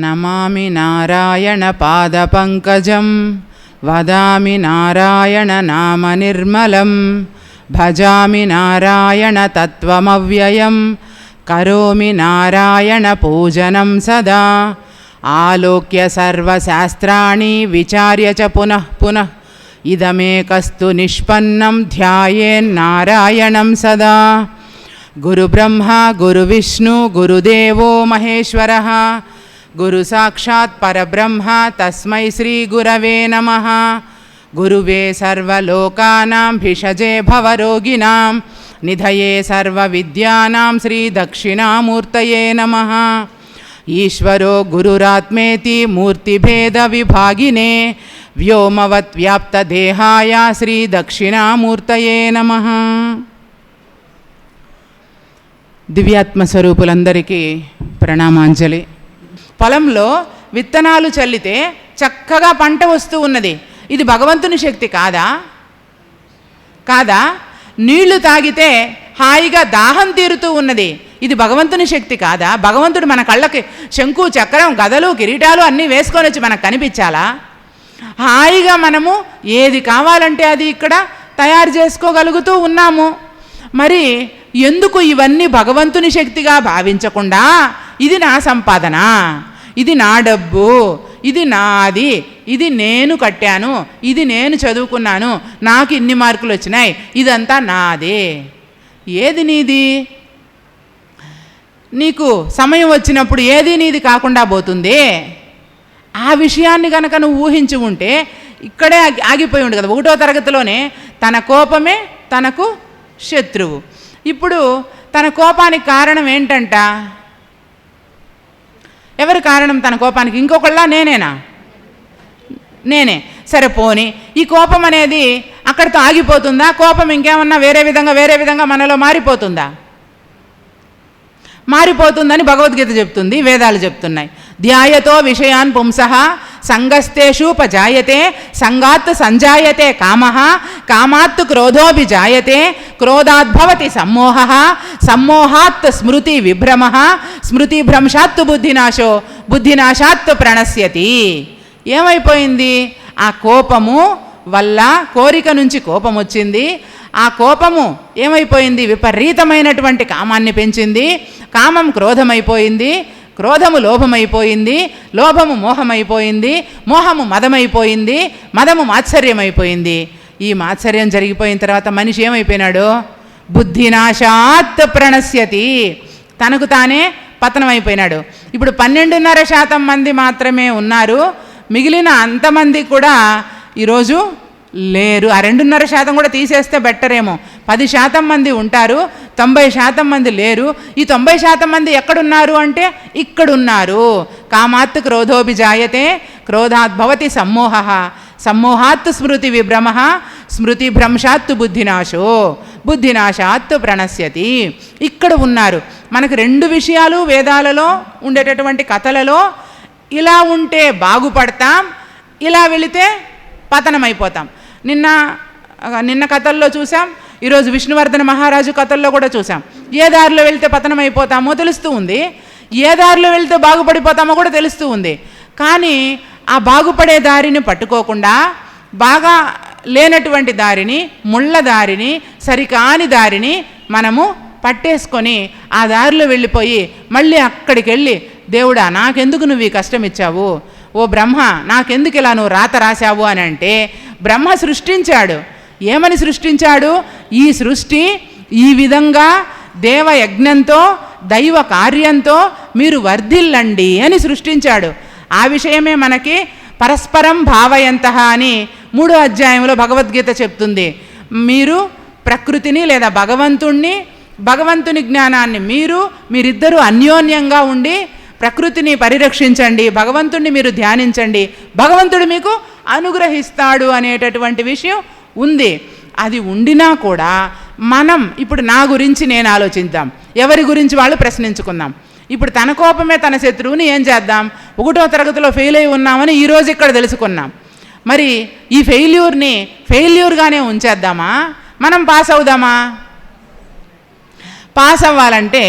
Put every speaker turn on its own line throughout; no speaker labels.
నమామి నారాయణ పాదపంకజం వదామి నారాయణ నామ నిర్మలం భజామి నారాయణ తత్వమవ్యయం కరోమి నారాయణ పూజనం సదా ఆలోక్య సర్వశాస్త్రాణి విచార్య చ పునః పునః ఇదమేకస్తు నిష్పన్నం ధ్యాయేన్నారాయణం సదా గురుబ్రహ్మ గురువిష్ణు గురుదేవో మహేశ్వరः గురు సాక్షాత్ పరబ్రహ్మ తస్మై శ్రీ గురవే నమ గురువే సర్వలోకానాం భిషజే భవరోగిణాం నిధయే సర్వవిద్యానాం శ్రీ దక్షిణామూర్తయే నమ ఈశ్వరో గురురాత్మేతి మూర్తిభేద విభాగినే వ్యోమవద్వ్యాప్తదేహాయ శ్రీ దక్షిణామూర్తయే నమ
దివ్యాత్మస్వరూపులందరికీ ప్రణామాంజలి పొలంలో విత్తనాలు చల్లితే చక్కగా పంట వస్తూ ఉన్నది ఇది భగవంతుని శక్తి కాదా కాదా నీళ్లు తాగితే హాయిగా దాహం తీరుతూ ఉన్నది ఇది భగవంతుని శక్తి కాదా భగవంతుడు మన కళ్ళకి శంకు చక్రం గదలు కిరీటాలు అన్నీ వేసుకొని వచ్చి మనకు కనిపించాలా హాయిగా మనము ఏది కావాలంటే అది ఇక్కడ తయారు చేసుకోగలుగుతూ ఉన్నాము మరి ఎందుకు ఇవన్నీ భగవంతుని శక్తిగా భావించకుండా ఇది నా సంపాదన ఇది నా డబ్బు ఇది నాది ఇది నేను కట్టాను ఇది నేను చదువుకున్నాను నాకు ఇన్ని మార్కులు వచ్చినాయి ఇదంతా నాది ఏది నీది నీకు సమయం వచ్చినప్పుడు ఏది నీది కాకుండా పోతుంది ఆ విషయాన్ని కనుక నువ్వు ఊహించి ఉంటే ఇక్కడే ఆగిపోయి ఉండు కదా ఒకటో తరగతిలోనే తన కోపమే తనకు శత్రువు ఇప్పుడు తన కోపానికి కారణం ఏంటంట ఎవరు కారణం తన కోపానికి ఇంకొకళ్ళ నేనేనా నేనే సరే పోని ఈ కోపం అనేది అక్కడితో ఆగిపోతుందా కోపం ఇంకేమన్నా వేరే విధంగా వేరే విధంగా మనలో మారిపోతుందా మారిపోతుందని భగవద్గీత చెప్తుంది వేదాలు చెప్తున్నాయి ధ్యాయతో విషయాన్ పుంస సంగస్తేషూపజాయతే సంగాత్ సంజాయతే కామ కామాత్ జాయతే క్రోధాద్భవతి సమ్మోహ సమ్మోహాత్ స్మృతి విభ్రమ స్మృతిభ్రంశాత్తు బుద్ధినాశో బుద్ధినాశాత్తు ప్రణశ్యతి ఏమైపోయింది ఆ కోపము వల్ల కోరిక నుంచి కోపం వచ్చింది ఆ కోపము ఏమైపోయింది విపరీతమైనటువంటి కామాన్ని పెంచింది కామం క్రోధమైపోయింది క్రోధము లోభమైపోయింది లోభము మోహమైపోయింది మోహము మదమైపోయింది మదము మాత్సర్యమైపోయింది ఈ మాత్సర్యం జరిగిపోయిన తర్వాత మనిషి ఏమైపోయినాడు బుద్ధినాశాత్ ప్రణశ్యతి తనకు తానే పతనమైపోయినాడు ఇప్పుడు పన్నెండున్నర శాతం మంది మాత్రమే ఉన్నారు మిగిలిన అంతమంది కూడా ఈరోజు లేరు ఆ రెండున్నర శాతం కూడా తీసేస్తే బెటరేమో పది శాతం మంది ఉంటారు తొంభై శాతం మంది లేరు ఈ తొంభై శాతం మంది ఎక్కడున్నారు అంటే ఇక్కడున్నారు కామాత్ క్రోధోభిజాయతే క్రోధాద్భవతి సమ్మోహ సమ్మోహాత్ స్మృతి విభ్రమ స్మృతి భ్రంశాత్తు బుద్ధినాశో బుద్ధినాశాత్తు ప్రణశ్యతి ఇక్కడ ఉన్నారు మనకు రెండు విషయాలు వేదాలలో ఉండేటటువంటి కథలలో ఇలా ఉంటే బాగుపడతాం ఇలా వెళితే పతనమైపోతాం నిన్న నిన్న కథల్లో చూసాం ఈరోజు విష్ణువర్ధన మహారాజు కథల్లో కూడా చూసాం ఏ దారిలో వెళ్తే పతనం అయిపోతామో తెలుస్తూ ఉంది ఏ దారిలో వెళ్తే బాగుపడిపోతామో కూడా తెలుస్తూ ఉంది కానీ ఆ బాగుపడే దారిని పట్టుకోకుండా బాగా లేనటువంటి దారిని ముళ్ళ దారిని సరికాని దారిని మనము పట్టేసుకొని ఆ దారిలో వెళ్ళిపోయి మళ్ళీ అక్కడికి వెళ్ళి దేవుడా నాకెందుకు నువ్వు ఈ కష్టం ఇచ్చావు ఓ బ్రహ్మ నాకెందుకు ఇలా నువ్వు రాత రాశావు అని అంటే బ్రహ్మ సృష్టించాడు ఏమని సృష్టించాడు ఈ సృష్టి ఈ విధంగా దేవ యజ్ఞంతో దైవ కార్యంతో మీరు వర్ధిల్లండి అని సృష్టించాడు ఆ విషయమే మనకి పరస్పరం భావయంత అని మూడో అధ్యాయంలో భగవద్గీత చెప్తుంది మీరు ప్రకృతిని లేదా భగవంతుణ్ణి భగవంతుని జ్ఞానాన్ని మీరు మీరిద్దరూ అన్యోన్యంగా ఉండి ప్రకృతిని పరిరక్షించండి భగవంతుణ్ణి మీరు ధ్యానించండి భగవంతుడు మీకు అనుగ్రహిస్తాడు అనేటటువంటి విషయం ఉంది అది ఉండినా కూడా మనం ఇప్పుడు నా గురించి నేను ఆలోచిద్దాం ఎవరి గురించి వాళ్ళు ప్రశ్నించుకుందాం ఇప్పుడు తన కోపమే తన శత్రువుని ఏం చేద్దాం ఒకటో తరగతిలో ఫెయిల్ అయి ఉన్నామని ఈరోజు ఇక్కడ తెలుసుకున్నాం మరి ఈ ఫెయిల్యూర్ని ఫెయిల్యూర్గానే ఉంచేద్దామా మనం పాస్ అవుదామా పాస్ అవ్వాలంటే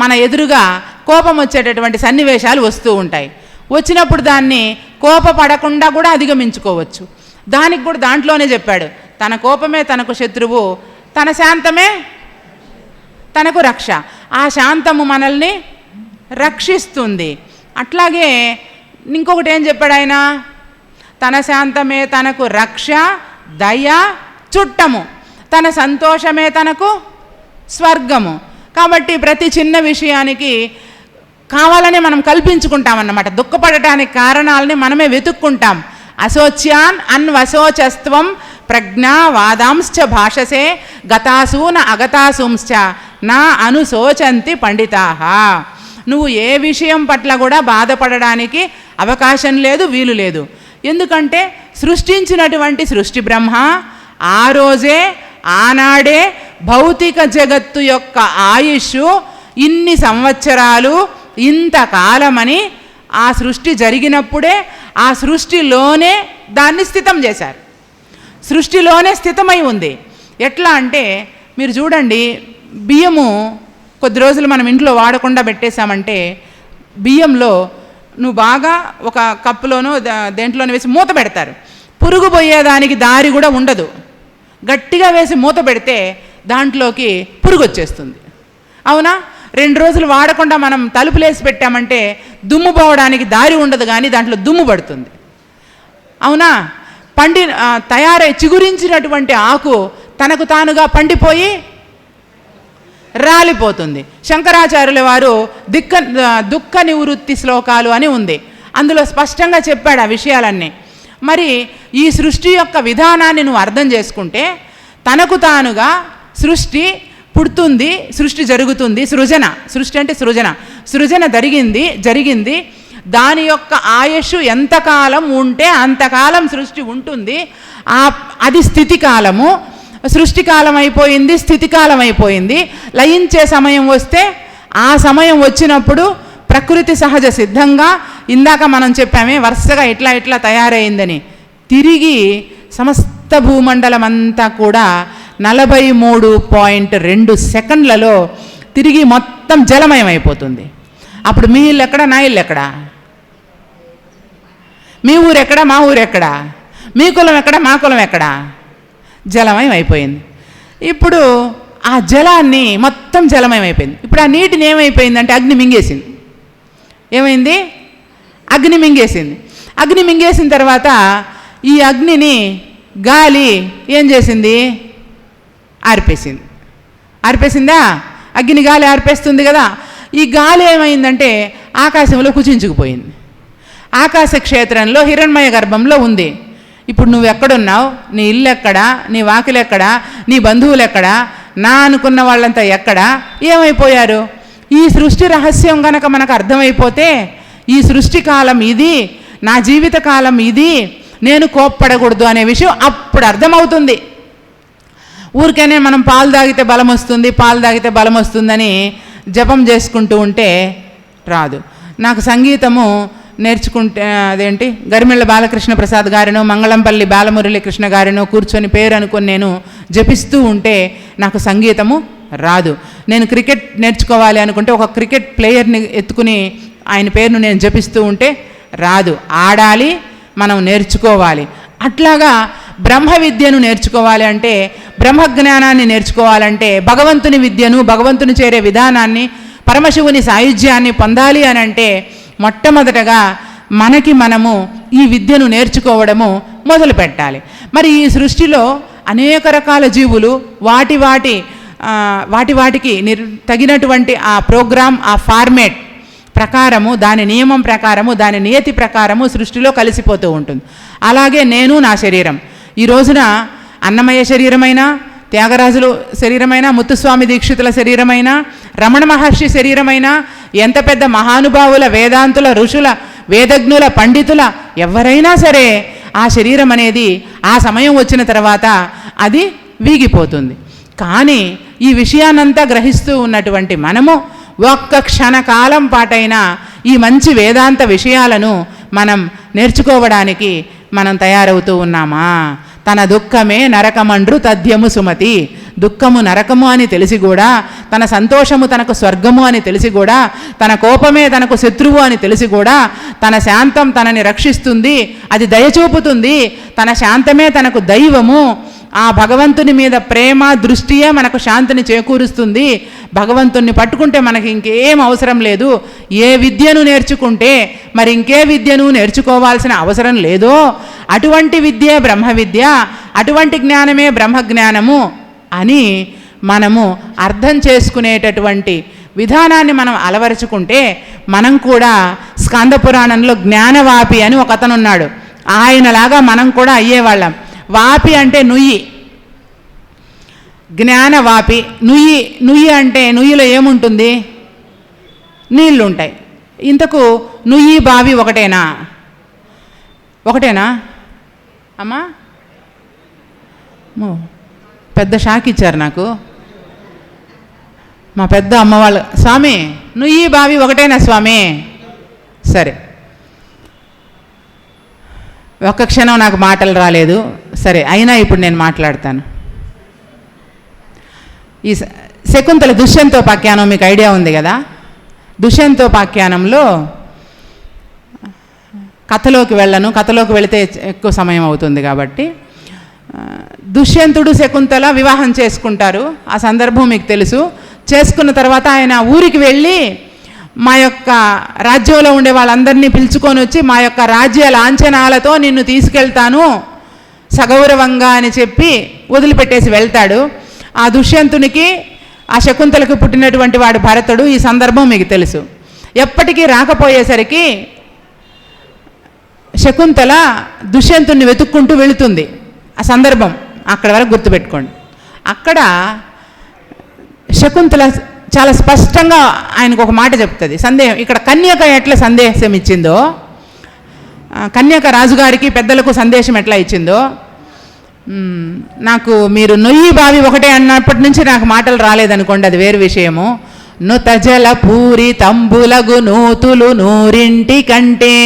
మన ఎదురుగా కోపం వచ్చేటటువంటి సన్నివేశాలు వస్తూ ఉంటాయి వచ్చినప్పుడు దాన్ని కోపపడకుండా కూడా అధిగమించుకోవచ్చు దానికి కూడా దాంట్లోనే చెప్పాడు తన కోపమే తనకు శత్రువు తన శాంతమే తనకు రక్ష ఆ శాంతము మనల్ని రక్షిస్తుంది అట్లాగే ఇంకొకటి ఏం చెప్పాడు ఆయన తన శాంతమే తనకు రక్ష దయ చుట్టము తన సంతోషమే తనకు స్వర్గము కాబట్టి ప్రతి చిన్న విషయానికి కావాలని మనం కల్పించుకుంటామన్నమాట దుఃఖపడటానికి కారణాలని మనమే వెతుక్కుంటాం అశోచ్యాన్ అన్వశోచస్త్వం ప్రజ్ఞా వాదాంశ్చ భాషసే గతాసూన అగతాసూంశ్చ నా అనుశోచంతి పండితాహ నువ్వు ఏ విషయం పట్ల కూడా బాధపడడానికి అవకాశం లేదు వీలు లేదు ఎందుకంటే సృష్టించినటువంటి సృష్టి బ్రహ్మ ఆ రోజే ఆనాడే భౌతిక జగత్తు యొక్క ఆయుష్ ఇన్ని సంవత్సరాలు ఇంతకాలమని ఆ సృష్టి జరిగినప్పుడే ఆ సృష్టిలోనే దాన్ని స్థితం చేశారు సృష్టిలోనే స్థితమై ఉంది ఎట్లా అంటే మీరు చూడండి బియ్యము కొద్ది రోజులు మనం ఇంట్లో వాడకుండా పెట్టేశామంటే బియ్యంలో నువ్వు బాగా ఒక కప్పులోనో దేంట్లోనో వేసి మూత పెడతారు పురుగు పోయేదానికి దారి కూడా ఉండదు గట్టిగా వేసి మూత పెడితే దాంట్లోకి పురుగు వచ్చేస్తుంది అవునా రెండు రోజులు వాడకుండా మనం తలుపులేసి పెట్టామంటే దుమ్ము పోవడానికి దారి ఉండదు కానీ దాంట్లో దుమ్ము పడుతుంది అవునా పండి తయారై చిగురించినటువంటి ఆకు తనకు తానుగా పండిపోయి రాలిపోతుంది శంకరాచార్యుల వారు దిక్క దుఃఖ నివృత్తి శ్లోకాలు అని ఉంది అందులో స్పష్టంగా చెప్పాడు ఆ విషయాలన్నీ మరి ఈ సృష్టి యొక్క విధానాన్ని నువ్వు అర్థం చేసుకుంటే తనకు తానుగా సృష్టి పుడుతుంది సృష్టి జరుగుతుంది సృజన సృష్టి అంటే సృజన సృజన జరిగింది జరిగింది దాని యొక్క ఆయుష్ ఎంతకాలం ఉంటే అంతకాలం సృష్టి ఉంటుంది ఆ అది స్థితి కాలము సృష్టి కాలం అయిపోయింది స్థితి కాలం అయిపోయింది లయించే సమయం వస్తే ఆ సమయం వచ్చినప్పుడు ప్రకృతి సహజ సిద్ధంగా ఇందాక మనం చెప్పామే వరుసగా ఇట్లా ఇట్లా తయారైందని తిరిగి సమస్త భూమండలం అంతా కూడా నలభై మూడు పాయింట్ రెండు సెకండ్లలో తిరిగి మొత్తం జలమయం అయిపోతుంది అప్పుడు మీ ఇల్లు ఎక్కడ నా ఇల్లు ఎక్కడ మీ ఊరు ఎక్కడా మా ఊరు ఎక్కడ మీ కులం ఎక్కడ మా కులం ఎక్కడ జలమయం అయిపోయింది ఇప్పుడు ఆ జలాన్ని మొత్తం జలమయం అయిపోయింది ఇప్పుడు ఆ నీటిని ఏమైపోయిందంటే అగ్ని మింగేసింది ఏమైంది అగ్ని మింగేసింది అగ్ని మింగేసిన తర్వాత ఈ అగ్నిని గాలి ఏం చేసింది ఆరిపేసింది ఆరిపేసిందా అగ్ని గాలి ఆరిపేస్తుంది కదా ఈ గాలి ఏమైందంటే ఆకాశంలో కుచించుకుపోయింది ఆకాశ క్షేత్రంలో హిరణ్మయ గర్భంలో ఉంది ఇప్పుడు నువ్వు ఎక్కడున్నావు నీ ఇల్లు ఎక్కడా నీ వాకిలు ఎక్కడా నీ బంధువులు ఎక్కడా నా అనుకున్న వాళ్ళంతా ఎక్కడా ఏమైపోయారు ఈ సృష్టి రహస్యం గనక మనకు అర్థమైపోతే ఈ సృష్టి కాలం ఇది నా జీవిత కాలం ఇది నేను కోప్పడకూడదు అనే విషయం అప్పుడు అర్థమవుతుంది ఊరికనే మనం పాలు తాగితే బలం వస్తుంది పాలు తాగితే బలం వస్తుందని జపం చేసుకుంటూ ఉంటే రాదు నాకు సంగీతము నేర్చుకుంటే అదేంటి గరిమెళ్ళ బాలకృష్ణ ప్రసాద్ గారిను మంగళంపల్లి బాలమురళి కృష్ణ గారినో కూర్చొని పేరు అనుకొని నేను జపిస్తూ ఉంటే నాకు సంగీతము రాదు నేను క్రికెట్ నేర్చుకోవాలి అనుకుంటే ఒక క్రికెట్ ప్లేయర్ని ఎత్తుకుని ఆయన పేరును నేను జపిస్తూ ఉంటే రాదు ఆడాలి మనం నేర్చుకోవాలి అట్లాగా బ్రహ్మ విద్యను నేర్చుకోవాలి అంటే బ్రహ్మజ్ఞానాన్ని నేర్చుకోవాలంటే భగవంతుని విద్యను భగవంతుని చేరే విధానాన్ని పరమశివుని సాయుధ్యాన్ని పొందాలి అని అంటే మొట్టమొదటగా మనకి మనము ఈ విద్యను నేర్చుకోవడము మొదలు పెట్టాలి మరి ఈ సృష్టిలో అనేక రకాల జీవులు వాటి వాటి వాటి వాటికి నిర్ తగినటువంటి ఆ ప్రోగ్రామ్ ఆ ఫార్మేట్ ప్రకారము దాని నియమం ప్రకారము దాని నియతి ప్రకారము సృష్టిలో కలిసిపోతూ ఉంటుంది అలాగే నేను నా శరీరం ఈ రోజున అన్నమయ్య శరీరమైనా త్యాగరాజులు శరీరమైన ముత్తుస్వామి దీక్షితుల శరీరమైన రమణ మహర్షి శరీరమైన ఎంత పెద్ద మహానుభావుల వేదాంతుల ఋషుల వేదజ్ఞుల పండితుల ఎవరైనా సరే ఆ శరీరం అనేది ఆ సమయం వచ్చిన తర్వాత అది వీగిపోతుంది కానీ ఈ విషయాన్నంతా గ్రహిస్తూ ఉన్నటువంటి మనము ఒక్క క్షణకాలం పాటైనా ఈ మంచి వేదాంత విషయాలను మనం నేర్చుకోవడానికి మనం తయారవుతూ ఉన్నామా తన దుఃఖమే నరకమండ్రు తథ్యము సుమతి దుఃఖము నరకము అని తెలిసి కూడా తన సంతోషము తనకు స్వర్గము అని తెలిసి కూడా తన కోపమే తనకు శత్రువు అని తెలిసి కూడా తన శాంతం తనని రక్షిస్తుంది అది దయచూపుతుంది తన శాంతమే తనకు దైవము ఆ భగవంతుని మీద ప్రేమ దృష్టియే మనకు శాంతిని చేకూరుస్తుంది భగవంతుణ్ణి పట్టుకుంటే మనకి ఇంకేం అవసరం లేదు ఏ విద్యను నేర్చుకుంటే మరి ఇంకే విద్యను నేర్చుకోవాల్సిన అవసరం లేదో అటువంటి విద్యే బ్రహ్మ విద్య అటువంటి జ్ఞానమే బ్రహ్మ జ్ఞానము అని మనము అర్థం చేసుకునేటటువంటి విధానాన్ని మనం అలవరుచుకుంటే మనం కూడా స్కంద పురాణంలో జ్ఞానవాపి అని ఒకతనున్నాడు ఆయనలాగా మనం కూడా అయ్యేవాళ్ళం వాపి అంటే నుయ్యి జ్ఞాన వాపి నుయ్యి నుయ్యి అంటే నుయ్యిలో ఏముంటుంది నీళ్ళు ఉంటాయి ఇంతకు నుయ్యి బావి ఒకటేనా ఒకటేనా అమ్మా పెద్ద షాక్ ఇచ్చారు నాకు మా పెద్ద అమ్మవాళ్ళు స్వామి నుయ్యి బావి ఒకటేనా స్వామి సరే ఒక్క క్షణం నాకు మాటలు రాలేదు సరే అయినా ఇప్పుడు నేను మాట్లాడతాను ఈ శకుంతల దుష్యంతోపాఖ్యానం మీకు ఐడియా ఉంది కదా దుష్యంతోపాఖ్యానంలో కథలోకి వెళ్ళను కథలోకి వెళితే ఎక్కువ సమయం అవుతుంది కాబట్టి దుష్యంతుడు శకుంతల వివాహం చేసుకుంటారు ఆ సందర్భం మీకు తెలుసు చేసుకున్న తర్వాత ఆయన ఊరికి వెళ్ళి మా యొక్క రాజ్యంలో ఉండే వాళ్ళందరినీ పిలుచుకొని వచ్చి మా యొక్క రాజ్య లాంఛనాలతో నిన్ను తీసుకెళ్తాను సగౌరవంగా అని చెప్పి వదిలిపెట్టేసి వెళ్తాడు ఆ దుష్యంతునికి ఆ శకుంతలకు పుట్టినటువంటి వాడు భరతుడు ఈ సందర్భం మీకు తెలుసు ఎప్పటికీ రాకపోయేసరికి శకుంతల దుష్యంతుని వెతుక్కుంటూ వెళుతుంది ఆ సందర్భం అక్కడ వరకు గుర్తుపెట్టుకోండి అక్కడ శకుంతల చాలా స్పష్టంగా ఆయనకు ఒక మాట చెప్తుంది సందేహం ఇక్కడ కన్యక ఎట్లా సందేశం ఇచ్చిందో కన్యక రాజుగారికి పెద్దలకు సందేశం ఎట్లా ఇచ్చిందో నాకు మీరు నొయ్యి బావి ఒకటే అన్నప్పటి నుంచి నాకు మాటలు రాలేదనుకోండి అది వేరు విషయము నుతజల పూరి తంబులగు నూతులు నూరింటి కంటే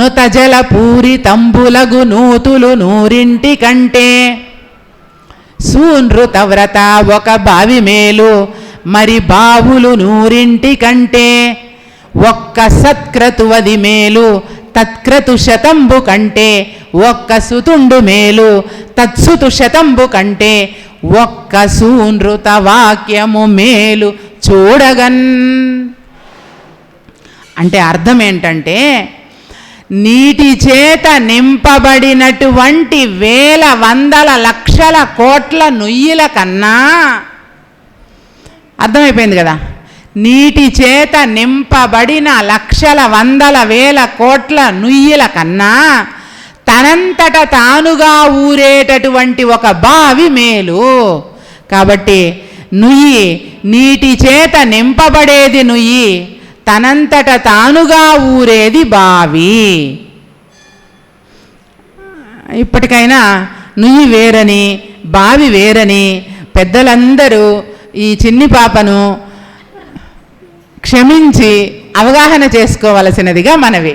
నుతజల పూరి తంబులగు నూతులు నూరింటి కంటే సూన్ వ్రత ఒక బావి మేలు మరి బావులు నూరింటి కంటే ఒక్క సత్క్రతువది మేలు తత్క్రతు శతంబు కంటే ఒక్క సుతుండు మేలు తత్సుతు శతంబు కంటే ఒక్క సూనృత వాక్యము మేలు చూడగన్ అంటే అర్థం ఏంటంటే నీటి చేత నింపబడినటువంటి వేల వందల లక్షల కోట్ల నుయ్యిల కన్నా అర్థమైపోయింది కదా నీటి చేత నింపబడిన లక్షల వందల వేల కోట్ల నుయ్యిల కన్నా తనంతట తానుగా ఊరేటటువంటి ఒక బావి మేలు కాబట్టి నుయ్యి నీటి చేత నింపబడేది నుయ్యి తనంతట తానుగా ఊరేది బావి ఇప్పటికైనా నుయ్యి వేరని బావి వేరని పెద్దలందరూ ఈ చిన్ని పాపను క్షమించి అవగాహన చేసుకోవలసినదిగా మనవి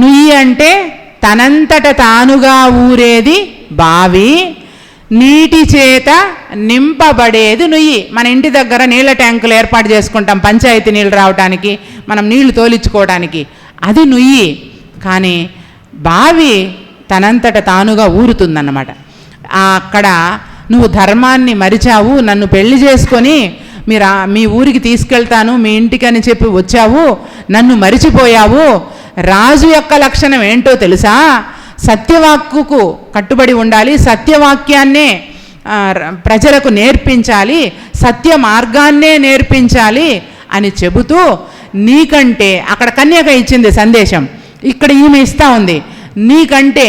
నుయ్యి అంటే తనంతట తానుగా ఊరేది బావి నీటి చేత నింపబడేది నుయ్యి మన ఇంటి దగ్గర నీళ్ళ ట్యాంకులు ఏర్పాటు చేసుకుంటాం పంచాయతీ నీళ్ళు రావడానికి మనం నీళ్లు తోలించుకోవడానికి అది నుయ్యి కానీ బావి తనంతట తానుగా ఊరుతుందన్నమాట అక్కడ నువ్వు ధర్మాన్ని మరిచావు నన్ను పెళ్లి చేసుకొని మీరు మీ ఊరికి తీసుకెళ్తాను మీ ఇంటికి అని చెప్పి వచ్చావు నన్ను మరిచిపోయావు రాజు యొక్క లక్షణం ఏంటో తెలుసా సత్యవాక్కు కట్టుబడి ఉండాలి సత్యవాక్యాన్నే ప్రజలకు నేర్పించాలి సత్య మార్గాన్నే నేర్పించాలి అని చెబుతూ నీకంటే అక్కడ కన్యక ఇచ్చింది సందేశం ఇక్కడ ఈమె ఇస్తా ఉంది నీకంటే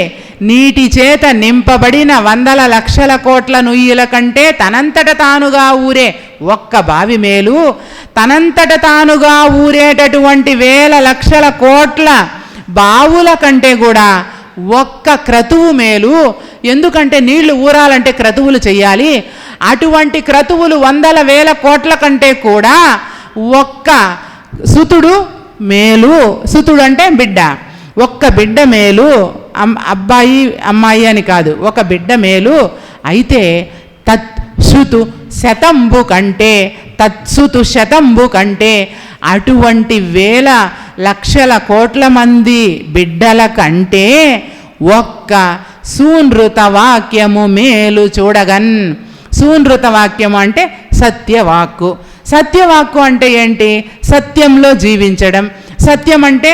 నీటి చేత నింపబడిన వందల లక్షల కోట్ల నుయ్యుల కంటే తనంతట తానుగా ఊరే ఒక్క బావి మేలు తనంతట తానుగా ఊరేటటువంటి వేల లక్షల కోట్ల బావుల కంటే కూడా ఒక్క క్రతువు మేలు ఎందుకంటే నీళ్లు ఊరాలంటే క్రతువులు చేయాలి అటువంటి క్రతువులు వందల వేల కోట్ల కంటే కూడా ఒక్క సుతుడు మేలు సుతుడు అంటే బిడ్డ ఒక్క బిడ్డ మేలు అబ్బాయి అమ్మాయి అని కాదు ఒక బిడ్డ మేలు అయితే తత్ సుతు శతంబు కంటే తత్సుతు శతంబు కంటే అటువంటి వేల లక్షల కోట్ల మంది బిడ్డల కంటే ఒక్క సూనృత వాక్యము మేలు చూడగన్ సూనృత వాక్యము అంటే సత్యవాక్కు సత్యవాక్కు అంటే ఏంటి సత్యంలో జీవించడం సత్యం అంటే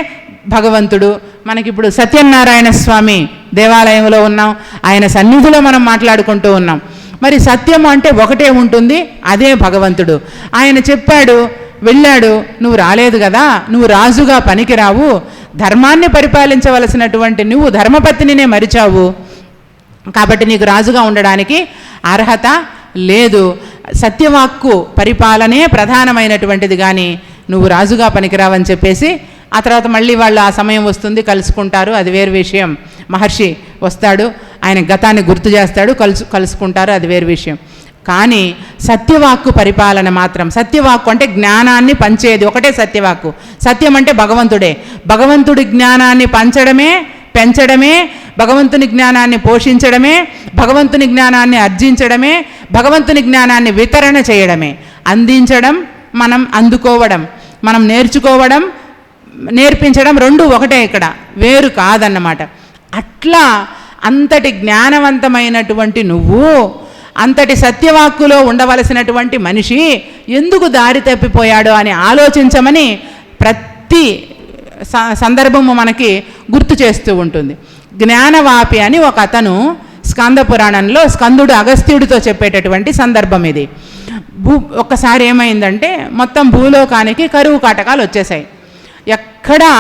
భగవంతుడు మనకిప్పుడు సత్యనారాయణ స్వామి దేవాలయంలో ఉన్నాం ఆయన సన్నిధిలో మనం మాట్లాడుకుంటూ ఉన్నాం మరి సత్యం అంటే ఒకటే ఉంటుంది అదే భగవంతుడు ఆయన చెప్పాడు వెళ్ళాడు నువ్వు రాలేదు కదా నువ్వు రాజుగా పనికిరావు ధర్మాన్ని పరిపాలించవలసినటువంటి నువ్వు ధర్మపత్నినే మరిచావు కాబట్టి నీకు రాజుగా ఉండడానికి అర్హత లేదు సత్యవాక్కు పరిపాలనే ప్రధానమైనటువంటిది కానీ నువ్వు రాజుగా పనికిరావని చెప్పేసి ఆ తర్వాత మళ్ళీ వాళ్ళు ఆ సమయం వస్తుంది కలుసుకుంటారు అది వేరు విషయం మహర్షి వస్తాడు ఆయన గతాన్ని గుర్తు చేస్తాడు కలుసు కలుసుకుంటారు అది వేరు విషయం కానీ సత్యవాక్కు పరిపాలన మాత్రం సత్యవాక్కు అంటే జ్ఞానాన్ని పంచేది ఒకటే సత్యవాక్కు సత్యం అంటే భగవంతుడే భగవంతుడి జ్ఞానాన్ని పంచడమే పెంచడమే భగవంతుని జ్ఞానాన్ని పోషించడమే భగవంతుని జ్ఞానాన్ని అర్జించడమే భగవంతుని జ్ఞానాన్ని వితరణ చేయడమే అందించడం మనం అందుకోవడం మనం నేర్చుకోవడం నేర్పించడం రెండు ఒకటే ఇక్కడ వేరు కాదన్నమాట అట్లా అంతటి జ్ఞానవంతమైనటువంటి నువ్వు అంతటి సత్యవాక్కులో ఉండవలసినటువంటి మనిషి ఎందుకు దారి తప్పిపోయాడు అని ఆలోచించమని ప్రతి సందర్భము మనకి గుర్తు చేస్తూ ఉంటుంది జ్ఞానవాపి అని ఒక అతను స్కంద పురాణంలో స్కందుడు అగస్త్యుడితో చెప్పేటటువంటి సందర్భం ఇది భూ ఒక్కసారి ఏమైందంటే మొత్తం భూలోకానికి కరువు కాటకాలు వచ్చేసాయి ఎక్కడా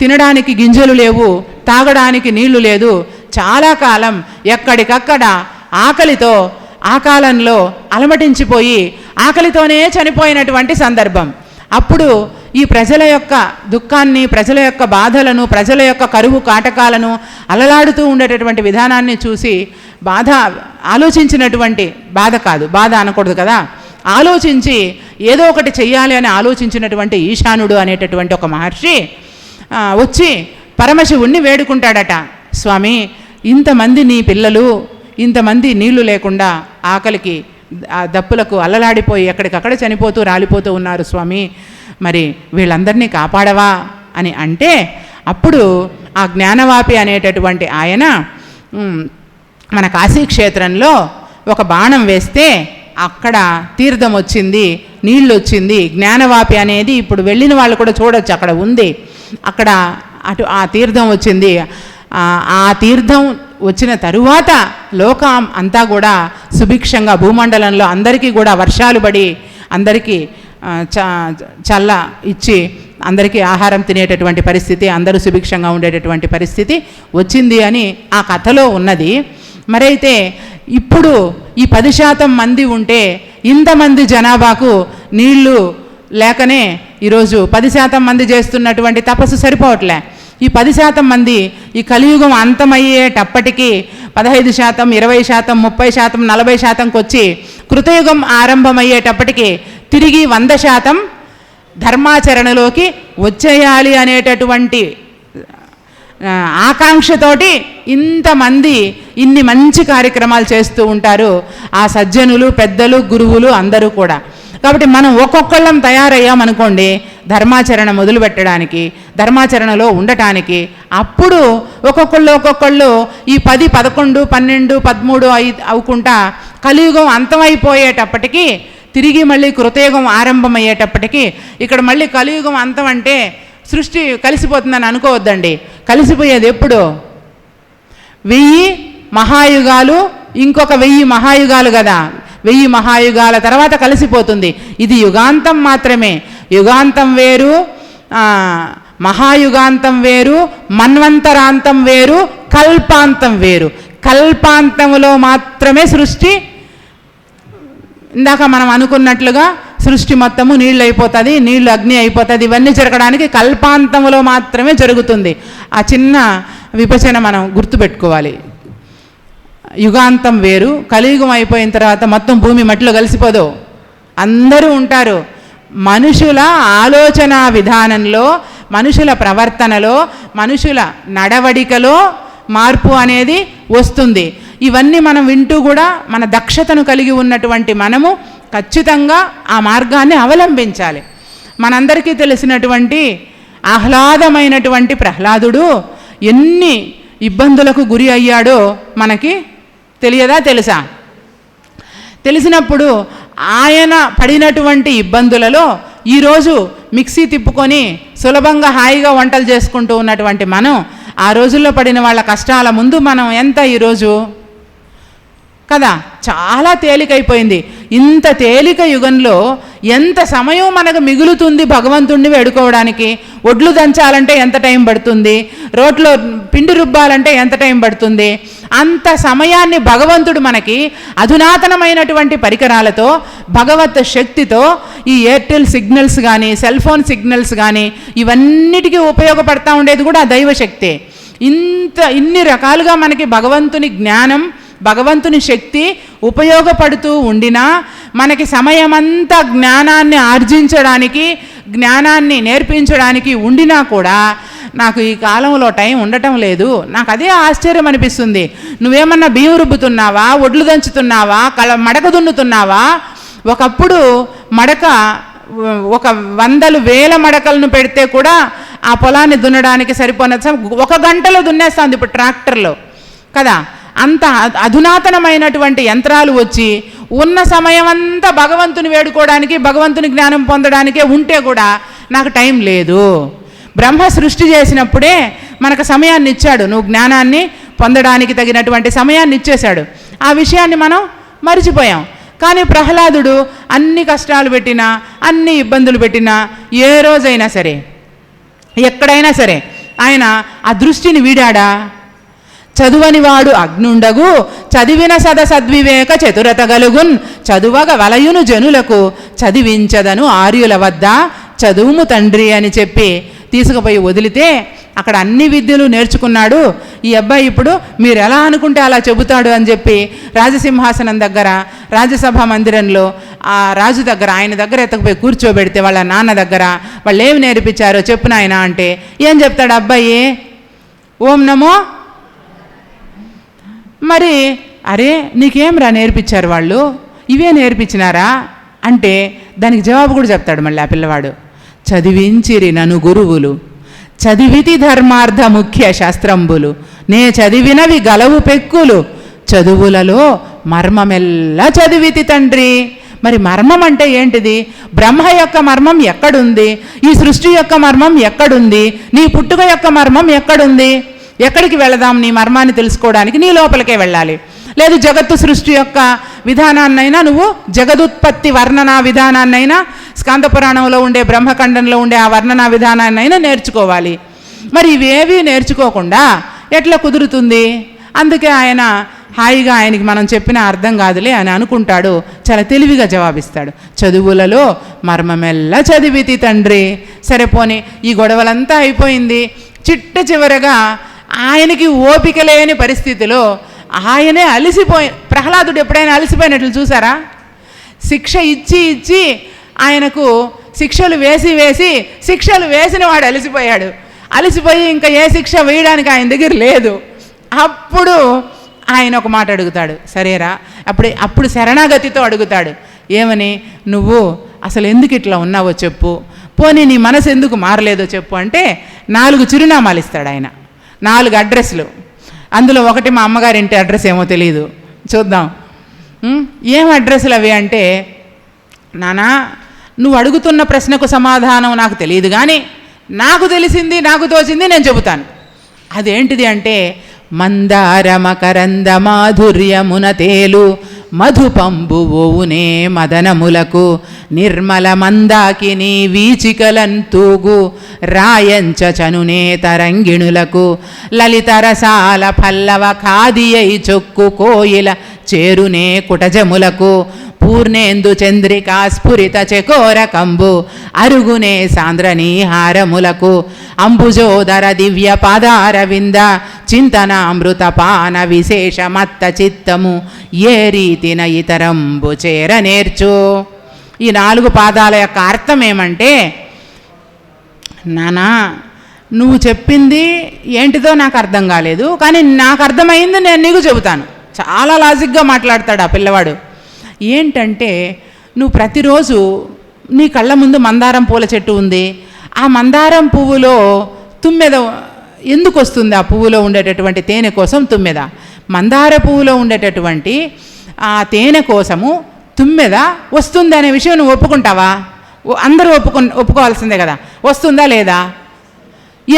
తినడానికి గింజలు లేవు తాగడానికి నీళ్లు లేదు చాలా కాలం ఎక్కడికక్కడ ఆకలితో ఆ కాలంలో అలమటించిపోయి ఆకలితోనే చనిపోయినటువంటి సందర్భం అప్పుడు ఈ ప్రజల యొక్క దుఃఖాన్ని ప్రజల యొక్క బాధలను ప్రజల యొక్క కరువు కాటకాలను అలలాడుతూ ఉండేటటువంటి విధానాన్ని చూసి బాధ ఆలోచించినటువంటి బాధ కాదు బాధ అనకూడదు కదా ఆలోచించి ఏదో ఒకటి చెయ్యాలి అని ఆలోచించినటువంటి ఈశానుడు అనేటటువంటి ఒక మహర్షి వచ్చి పరమశివుణ్ణి వేడుకుంటాడట స్వామి ఇంతమంది నీ పిల్లలు ఇంతమంది నీళ్లు లేకుండా ఆకలికి ఆ దప్పులకు అల్లలాడిపోయి ఎక్కడికక్కడ చనిపోతూ రాలిపోతూ ఉన్నారు స్వామి మరి వీళ్ళందరినీ కాపాడవా అని అంటే అప్పుడు ఆ జ్ఞానవాపి అనేటటువంటి ఆయన మన కాశీక్షేత్రంలో ఒక బాణం వేస్తే అక్కడ తీర్థం వచ్చింది నీళ్ళు వచ్చింది జ్ఞానవాపి అనేది ఇప్పుడు వెళ్ళిన వాళ్ళు కూడా చూడొచ్చు అక్కడ ఉంది అక్కడ అటు ఆ తీర్థం వచ్చింది ఆ తీర్థం వచ్చిన తరువాత లోకం అంతా కూడా సుభిక్షంగా భూమండలంలో అందరికీ కూడా వర్షాలు పడి అందరికీ చల్ల ఇచ్చి అందరికీ ఆహారం తినేటటువంటి పరిస్థితి అందరూ సుభిక్షంగా ఉండేటటువంటి పరిస్థితి వచ్చింది అని ఆ కథలో ఉన్నది మరైతే ఇప్పుడు ఈ పది శాతం మంది ఉంటే ఇంతమంది జనాభాకు నీళ్లు లేకనే ఈరోజు పది శాతం మంది చేస్తున్నటువంటి తపస్సు సరిపోవట్లే ఈ పది శాతం మంది ఈ కలియుగం అంతమయ్యేటప్పటికీ పదహైదు శాతం ఇరవై శాతం ముప్పై శాతం నలభై శాతంకి వచ్చి కృతయుగం ఆరంభమయ్యేటప్పటికీ తిరిగి వంద శాతం ధర్మాచరణలోకి వచ్చేయాలి అనేటటువంటి ఆకాంక్షతోటి ఇంతమంది ఇన్ని మంచి కార్యక్రమాలు చేస్తూ ఉంటారు ఆ సజ్జనులు పెద్దలు గురువులు అందరూ కూడా కాబట్టి మనం ఒక్కొక్కళ్ళం తయారయ్యామనుకోండి ధర్మాచరణ మొదలు పెట్టడానికి ధర్మాచరణలో ఉండటానికి అప్పుడు ఒక్కొక్కళ్ళు ఒక్కొక్కళ్ళు ఈ పది పదకొండు పన్నెండు పదమూడు అయి అవ్వకుండా కలియుగం అంతమైపోయేటప్పటికీ తిరిగి మళ్ళీ కృతయుగం ఆరంభమయ్యేటప్పటికీ ఇక్కడ మళ్ళీ కలియుగం అంతం అంటే సృష్టి కలిసిపోతుందని అనుకోవద్దండి కలిసిపోయేది ఎప్పుడు వెయ్యి మహాయుగాలు ఇంకొక వెయ్యి మహాయుగాలు కదా వెయ్యి మహాయుగాల తర్వాత కలిసిపోతుంది ఇది యుగాంతం మాత్రమే యుగాంతం వేరు మహాయుగాంతం వేరు మన్వంతరాంతం వేరు కల్పాంతం వేరు కల్పాంతంలో మాత్రమే సృష్టి ఇందాక మనం అనుకున్నట్లుగా సృష్టి మొత్తము నీళ్ళు అయిపోతుంది నీళ్ళు అగ్ని అయిపోతుంది ఇవన్నీ జరగడానికి కల్పాంతంలో మాత్రమే జరుగుతుంది ఆ చిన్న విభజన మనం గుర్తుపెట్టుకోవాలి యుగాంతం వేరు కలియుగం అయిపోయిన తర్వాత మొత్తం భూమి మట్టిలో కలిసిపోదు అందరూ ఉంటారు మనుషుల ఆలోచన విధానంలో మనుషుల ప్రవర్తనలో మనుషుల నడవడికలో మార్పు అనేది వస్తుంది ఇవన్నీ మనం వింటూ కూడా మన దక్షతను కలిగి ఉన్నటువంటి మనము ఖచ్చితంగా ఆ మార్గాన్ని అవలంబించాలి మనందరికీ తెలిసినటువంటి ఆహ్లాదమైనటువంటి ప్రహ్లాదుడు ఎన్ని ఇబ్బందులకు గురి అయ్యాడో మనకి తెలియదా తెలుసా తెలిసినప్పుడు ఆయన పడినటువంటి ఇబ్బందులలో ఈరోజు మిక్సీ తిప్పుకొని సులభంగా హాయిగా వంటలు చేసుకుంటూ ఉన్నటువంటి మనం ఆ రోజుల్లో పడిన వాళ్ళ కష్టాల ముందు మనం ఎంత ఈరోజు కదా చాలా తేలికైపోయింది ఇంత తేలిక యుగంలో ఎంత సమయం మనకు మిగులుతుంది భగవంతుణ్ణి వేడుకోవడానికి ఒడ్లు దంచాలంటే ఎంత టైం పడుతుంది రోడ్లో పిండి రుబ్బాలంటే ఎంత టైం పడుతుంది అంత సమయాన్ని భగవంతుడు మనకి అధునాతనమైనటువంటి పరికరాలతో భగవత్ శక్తితో ఈ ఎయిర్టెల్ సిగ్నల్స్ కానీ సెల్ ఫోన్ సిగ్నల్స్ కానీ ఇవన్నిటికీ ఉపయోగపడతా ఉండేది కూడా దైవశక్తే ఇంత ఇన్ని రకాలుగా మనకి భగవంతుని జ్ఞానం భగవంతుని శక్తి ఉపయోగపడుతూ ఉండినా మనకి సమయమంతా జ్ఞానాన్ని ఆర్జించడానికి జ్ఞానాన్ని నేర్పించడానికి ఉండినా కూడా నాకు ఈ కాలంలో టైం ఉండటం లేదు నాకు అదే ఆశ్చర్యం అనిపిస్తుంది నువ్వేమన్నా బియ్యం రుబ్బుతున్నావా ఒడ్లు దంచుతున్నావా కల మడక దున్నుతున్నావా ఒకప్పుడు మడక ఒక వందలు వేల మడకలను పెడితే కూడా ఆ పొలాన్ని దున్నడానికి సరిపోయిన ఒక గంటలో దున్నేస్తుంది ఇప్పుడు ట్రాక్టర్లో కదా అంత అధునాతనమైనటువంటి యంత్రాలు వచ్చి ఉన్న సమయం అంతా భగవంతుని వేడుకోవడానికి భగవంతుని జ్ఞానం పొందడానికే ఉంటే కూడా నాకు టైం లేదు బ్రహ్మ సృష్టి చేసినప్పుడే మనకు సమయాన్ని ఇచ్చాడు నువ్వు జ్ఞానాన్ని పొందడానికి తగినటువంటి సమయాన్ని ఇచ్చేశాడు ఆ విషయాన్ని మనం మరిచిపోయాం కానీ ప్రహ్లాదుడు అన్ని కష్టాలు పెట్టినా అన్ని ఇబ్బందులు పెట్టినా ఏ రోజైనా సరే ఎక్కడైనా సరే ఆయన ఆ దృష్టిని వీడాడా చదువని వాడు అగ్నుండగు చదివిన సద సద్వివేక చతురత గలుగున్ చదువగ వలయును జనులకు చదివించదను ఆర్యుల వద్ద చదువుము తండ్రి అని చెప్పి తీసుకుపోయి వదిలితే అక్కడ అన్ని విద్యలు నేర్చుకున్నాడు ఈ అబ్బాయి ఇప్పుడు మీరు ఎలా అనుకుంటే అలా చెబుతాడు అని చెప్పి రాజసింహాసనం దగ్గర రాజ్యసభ మందిరంలో ఆ రాజు దగ్గర ఆయన దగ్గర ఎత్తకపోయి కూర్చోబెడితే వాళ్ళ నాన్న దగ్గర వాళ్ళు ఏమి నేర్పించారో చెప్పు ఆయన అంటే ఏం చెప్తాడు అబ్బాయి ఓం నమో మరి అరే నీకేం రా నేర్పించారు వాళ్ళు ఇవే నేర్పించినారా అంటే దానికి జవాబు కూడా చెప్తాడు మళ్ళీ ఆ పిల్లవాడు చదివించిరి నన్ను గురువులు చదివితి ధర్మార్థ ముఖ్య శాస్త్రంబులు నే చదివినవి గలవు పెక్కులు చదువులలో మర్మమెల్లా చదివితి తండ్రి మరి మర్మం అంటే ఏంటిది బ్రహ్మ యొక్క మర్మం ఎక్కడుంది ఈ సృష్టి యొక్క మర్మం ఎక్కడుంది నీ పుట్టుక యొక్క మర్మం ఎక్కడుంది ఎక్కడికి వెళదాం నీ మర్మాన్ని తెలుసుకోవడానికి నీ లోపలికే వెళ్ళాలి లేదు జగత్తు సృష్టి యొక్క విధానాన్నైనా నువ్వు జగదుత్పత్తి వర్ణనా విధానాన్నైనా స్కాంద పురాణంలో ఉండే బ్రహ్మఖండంలో ఉండే ఆ వర్ణనా విధానాన్నైనా నేర్చుకోవాలి మరి ఇవేవి నేర్చుకోకుండా ఎట్లా కుదురుతుంది అందుకే ఆయన హాయిగా ఆయనకి మనం చెప్పిన అర్థం కాదులే అని అనుకుంటాడు చాలా తెలివిగా జవాబిస్తాడు చదువులలో మర్మమెల్లా చదివితి తండ్రి సరే ఈ గొడవలంతా అయిపోయింది చిట్ట చివరగా ఆయనకి ఓపిక లేని పరిస్థితిలో ఆయనే అలసిపోయి ప్రహ్లాదుడు ఎప్పుడైనా అలసిపోయినట్లు చూసారా శిక్ష ఇచ్చి ఇచ్చి ఆయనకు శిక్షలు వేసి వేసి శిక్షలు వేసిన వాడు అలసిపోయాడు అలసిపోయి ఇంకా ఏ శిక్ష వేయడానికి ఆయన దగ్గర లేదు అప్పుడు ఆయన ఒక మాట అడుగుతాడు సరేరా అప్పుడు అప్పుడు శరణాగతితో అడుగుతాడు ఏమని నువ్వు అసలు ఎందుకు ఇట్లా ఉన్నావో చెప్పు పోనీ నీ మనసు ఎందుకు మారలేదో చెప్పు అంటే నాలుగు చిరునామాలు ఇస్తాడు ఆయన నాలుగు అడ్రస్లు అందులో ఒకటి మా అమ్మగారింటి అడ్రస్ ఏమో తెలియదు చూద్దాం ఏం అడ్రస్లు అవి అంటే నానా నువ్వు అడుగుతున్న ప్రశ్నకు సమాధానం నాకు తెలియదు కానీ నాకు తెలిసింది నాకు తోచింది నేను చెబుతాను అదేంటిది అంటే మందార మకరంద మాధుర్యమున తేలు మధుపంబువోవునే మదనములకు నిర్మల మందాకిని వీచికలంతూగు రాయంచనునే తరంగిణులకు లలితరసాల పల్లవ ఖాదియై చొక్కు కోయిల చేరునే కుటజములకు పూర్ణేందు చంద్రికా స్ఫురిత కంబు అరుగునే సాంద్రనీహారములకు అంబుజోదర దివ్య పాదారవింద చింతనామృత పాన విశేషమత్త చిత్తము ఏ రీతిన ఇతరంబు చేర నేర్చు ఈ నాలుగు పాదాల యొక్క అర్థం ఏమంటే నానా నువ్వు చెప్పింది ఏంటిదో నాకు అర్థం కాలేదు కానీ నాకు అర్థమైంది నేను నీకు చెబుతాను చాలా లాజిక్గా మాట్లాడతాడు ఆ పిల్లవాడు ఏంటంటే నువ్వు ప్రతిరోజు నీ కళ్ళ ముందు మందారం పూల చెట్టు ఉంది ఆ మందారం పువ్వులో తుమ్మెద ఎందుకు వస్తుంది ఆ పువ్వులో ఉండేటటువంటి తేనె కోసం తుమ్మెద మందార పువ్వులో ఉండేటటువంటి ఆ తేనె కోసము తుమ్మెద వస్తుంది అనే విషయం నువ్వు ఒప్పుకుంటావా అందరూ ఒప్పుకు ఒప్పుకోవాల్సిందే కదా వస్తుందా లేదా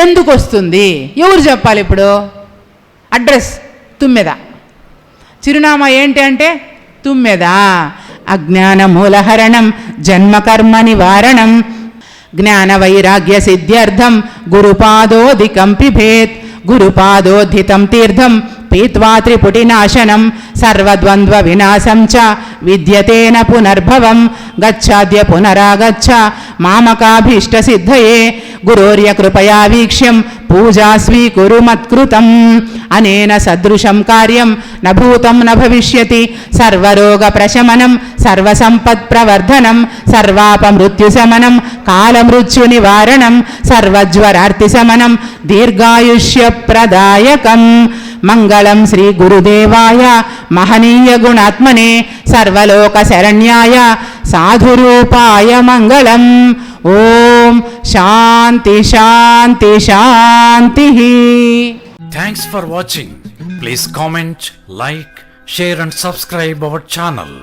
ఎందుకు వస్తుంది ఎవరు చెప్పాలి ఇప్పుడు అడ్రస్ తుమ్మెద చిరునామా ఏంటి అంటే తుమ్మెదా మూలహరణం జన్మకర్మ నివారణం జ్ఞాన వైరాగ్య సిద్ధ్యర్థం గురుపాదోధికం పిభేత్ గురుపాదోధితం తీర్థం పీత్వా త్రిపుటినాశనం సర్వద్వంద్వ వినాశం చ విద్యతేన పునర్భవం గచ్చాద్య పునరాగచ్చ మామకాభీష్ట సిద్ధయే గురోర్య కృపయా వీక్ష్యం పూజా స్వీకరు మత్కృతం అనేన సదృశం కార్యం నభూతం న భవిష్యతి సర్వరోగ ప్రశమనం సర్వసంపత్ ప్రవర్ధనం సర్వాప మృత్యుశమనం కాలమృత్యు నివారణం సర్వజ్వరార్తి శమనం దీర్ఘాయుష్య ప్రదాయకం మంగళం శ్రీ గురుదేవాయ మహనీయ గుణాత్మనే సర్వలోక శరణ్యాయ సాధురూపాయ మంగళం ఓం శాంతి శాంతి శాంతి thanks for watching please comment like share and subscribe our channel